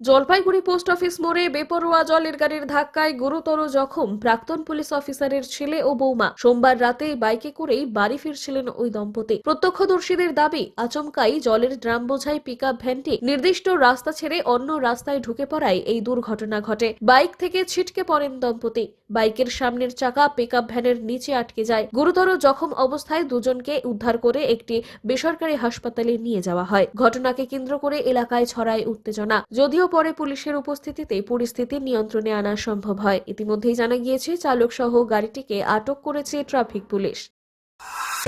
Jalpaiguri post office মোড়ে বেপরোয়া জলের গাড়ির ধাক্কায় গুরুতর জখম প্রাক্তন পুলিশ অফিসারের ছেলে ও বৌমা। সোমবার রাতে বাইকে করেই বাড়ি ফিরছিলেন ওই দম্পতি। প্রত্যক্ষদর্শীদের দাবি, আচমকাই জলের ড্রাম বোঝাই পিক ভ্যানটি নির্দিষ্ট রাস্তা ছেড়ে অন্য রাস্তায় ঢুকে পড়ায় এই দুর্ঘটনা ঘটে। বাইক থেকে ছিটকে পড়েন দম্পতি। বাইকের সামনের চাকা পিক ভ্যানের নিচে আটকে যায়। গুরুতর জখম অবস্থায় দুজনকে উদ্ধার করে একটি বেসরকারি হাসপাতালে নিয়ে যাওয়া হয়। ঘটনাকে কেন্দ্র করে এলাকায় ছড়ায় উত্তেজনা। যদিও পরে পুলিশের উপস্থিতিতে পরিস্থিতি নিয়ন্ত্রণে আনা সম্ভব হয়। ইতিমধ্যেই জানা গিয়েছে চালক সহ গাড়িটিকে আটক করেছে ট্রাফিক পুলিশ।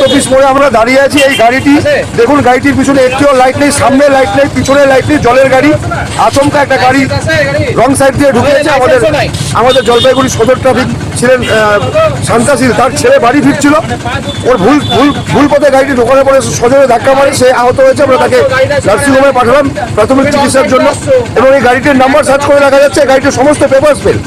চব্বিশ মোড়ে আমরা দাঁড়িয়ে আছি, এই গাড়িটি। দেখুন, গাড়িটির পিছনে একটিও লাইট নেই, সামনে লাইট নেই, পিছনে লাইট নেই, জলের গাড়ি। আচমকা একটা গাড়ি রং সাইড দিয়ে ঢুকেছে আমাদের আমাদের জলপাইগুড়ি সদর ট্রাফিক ছিলেন শান্তাশীল তার ছেলে বাড়ি ফিরছিল। ওর ভুল ভুল ভুল পথে গাড়িটি ঢোকানো পরে সজোরে ধাক্কা মারে সে আহত হয়েছে আমরা তাকে নার্সিংহোমে পাঠালাম প্রাথমিক চিকিৎসার জন্য। এবং এই গাড়িটির নাম্বার সার্চ করে দেখা যাচ্ছে গাড়িটির সমস্ত পেপার ফেল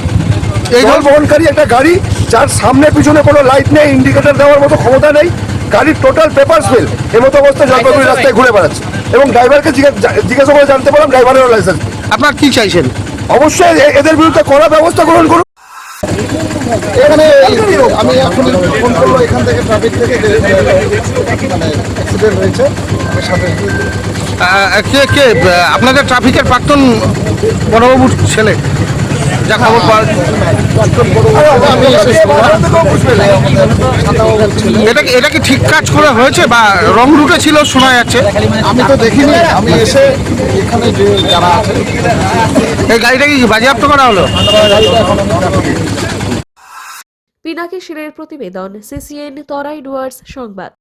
এই জল বহনকারী একটা গাড়ি যার সামনে পিছনে কোনো লাইট নেই ইন্ডিকেটার দেওয়ার মতো ক্ষমতা নেই গাড়ির টোটাল পেপার ফেল এর মতো অবস্থায় জলপাইগুড়ি রাস্তায় ঘুরে বেড়াচ্ছে। এবং ড্রাইভারকে জিজ্ঞা- জিজ্ঞাসা করে জানতে পারলাম ড্রাইভারেরও লাইসেন্স আপনার কি চাইছেন? অবশ্যই এদের বিরুদ্ধে কড়া ব্যবস্থা গ্রহণ করুন। এখানে আমি এখন ফোন করল এখান থেকে ট্রাফিক থেকে মানে অ্যাক্সিডেন্ট হয়েছে আমি সাথে কে কে আপনাদের ট্রাফিকের প্রাক্তন বড়বাবুর ছেলে? যা খবর এটা কি- এটা কি ঠিক কাজ করা হয়েছে বা রং রুটে ছিল শোনা যাচ্ছে? আমি তো দেখিনি আমি এসে এখানে যারা আছে এই গাড়িটা কি বাজেয়াপ্ত করা হলো। পিনাকি শিরের প্রতিবেদন, সিসিএন তরাই ডুয়ার্স সংবাদ।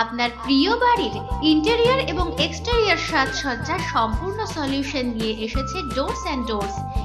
আপনার প্রিয় বাড়ির ইন্টেরিয়ার এবং এক্সটেরিয়র সাজসজ্জার সম্পূর্ণ সলিউশন নিয়ে এসেছে ডোর্স অ্যান্ড ডোরস।